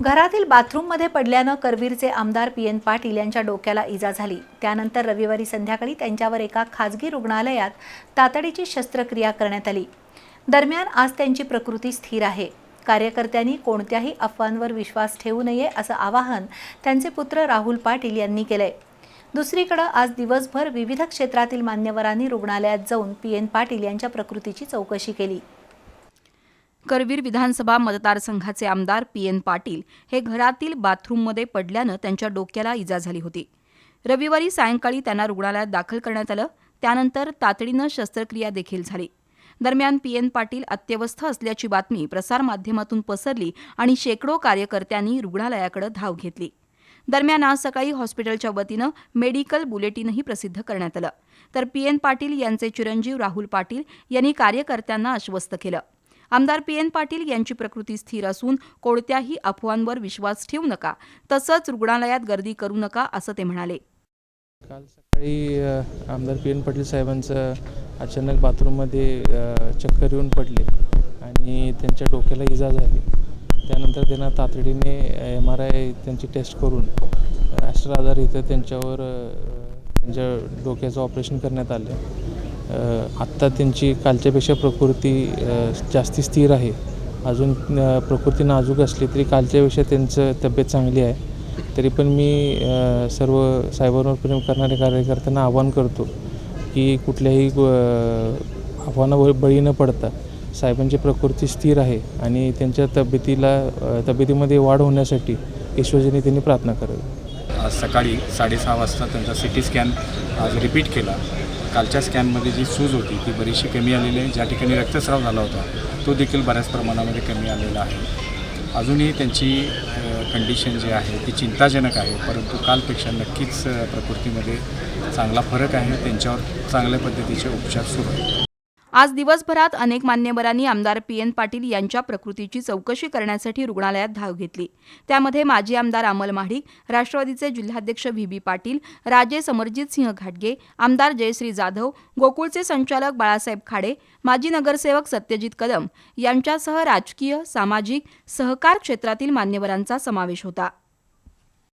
घरातील बाथरूममध्ये पडल्यानं करवीरचे आमदार पी एन पाटील यांच्या डोक्याला इजा झाली. त्यानंतर रविवारी संध्याकाळी त्यांच्यावर एका खाजगी रुग्णालयात तातडीची शस्त्रक्रिया करण्यात आली. दरम्यान आज त्यांची प्रकृती स्थिर आहे. कार्यकर्त्यांनी कोणत्याही अफवांवर विश्वास ठेवू नये असं आवाहन त्यांचे पुत्र राहुल पाटील यांनी केलंय. दुसरीकडे आज दिवसभर विविध क्षेत्रातील मान्यवरांनी रुग्णालयात जाऊन पी एन पाटील यांच्या प्रकृतीची चौकशी केली. करवीर विधानसभा मतदारसंघाचे आमदार पी एन पाटील हे घरातील बाथरूममध्ये पडल्यानं त्यांच्या डोक्याला इजा झाली होती. रविवारी सायंकाळी त्यांना रुग्णालयात दाखल करण्यात आलं. त्यानंतर तातडीनं शस्त्रक्रिया देखील झाली. दरम्यान पी एन पाटील अत्यवस्थ असल्याची बातमी प्रसारमाध्यमातून पसरली आणि शेकडो कार्यकर्त्यांनी रुग्णालयाकडे धाव घेतली. दरम्यान आज सकाळी हॉस्पिटलच्या वतीनं मेडिकल बुलेटिनही प्रसिद्ध करण्यात आलं. तर पी एन पाटील यांचे चिरंजीव राहुल पाटील यांनी कार्यकर्त्यांना आश्वस्त केलं. आमदार पी एन पाटील यांची प्रकृती स्थिर असून कोणत्याही अफवांवर विश्वास ठेवू नका तसंच रुग्णालयात गर्दी करू नका असं ते म्हणाले. काल सकाळी आमदार पी एन पाटील साहेबांचं अचानक बाथरूममध्ये चक्कर येऊन पडले आणि त्यांच्या डोक्याला इजा झाली. त्यानंतर त्यांना तातडीने एम आर आय त्यांची टेस्ट करून ॲस्ट्रा आधार इथं त्यांच्यावर त्यांच्या डोक्याचं ऑपरेशन करण्यात आलं. आत्ता त्यांची कालच्यापेक्षा प्रकृती जास्ती स्थिर आहे. अजून प्रकृती नाजूक असली तरी कालच्यापेक्षा त्यांचं तब्येत चांगली आहे. तरी पण मी सर्व सायबरवर प्रेम करणाऱ्या कार्यकर्त्यांना आवाहन करतो की कुठल्याही आव्हानं बळी न पडता साहेबांची प्रकृती स्थिर आहे आणि त्यांच्या तब्येतीला तब्येतीमध्ये वाढ होण्यासाठी ईश्वरजीने त्यांनी प्रार्थना करावी. आज सकाळी साडेसहा वाजता त्यांचा सी टी स्कॅन आज रिपीट केला. कालच्या स्कॅनमध्ये जी सूज होती ती बरीचशी कमी आलेली आहे. ज्या ठिकाणी रक्तस्राव झाला होता तो देखील बऱ्याच प्रमाणामध्ये कमी आलेला आहे. अजूनही त्यांची कंडिशन जी आहे ती चिंताजनक आहे. परंतु कालपेक्षा नक्कीच प्रकृतीमध्ये चांगला फरक आहे. त्यांच्यावर चांगल्या पद्धतीचे उपचार सुरू आहेत. आज दिवसभरात अनेक मान्यवरांनी आमदार पी एन पाटील यांच्या प्रकृतीची चौकशी करण्यासाठी रुग्णालयात धाव घेतली. त्यामध्ये माजी आमदार अमल महाडिक राष्ट्रवादीचे जिल्हाध्यक्ष व्ही बी पाटील राजे समरजित सिंह घाटगे आमदार जयश्री जाधव गोकुळचे संचालक बाळासाहेब खाडे माजी नगरसेवक सत्यजित कदम यांच्यासह राजकीय सामाजिक सहकार क्षेत्रातील मान्यवरांचा समावेश होता.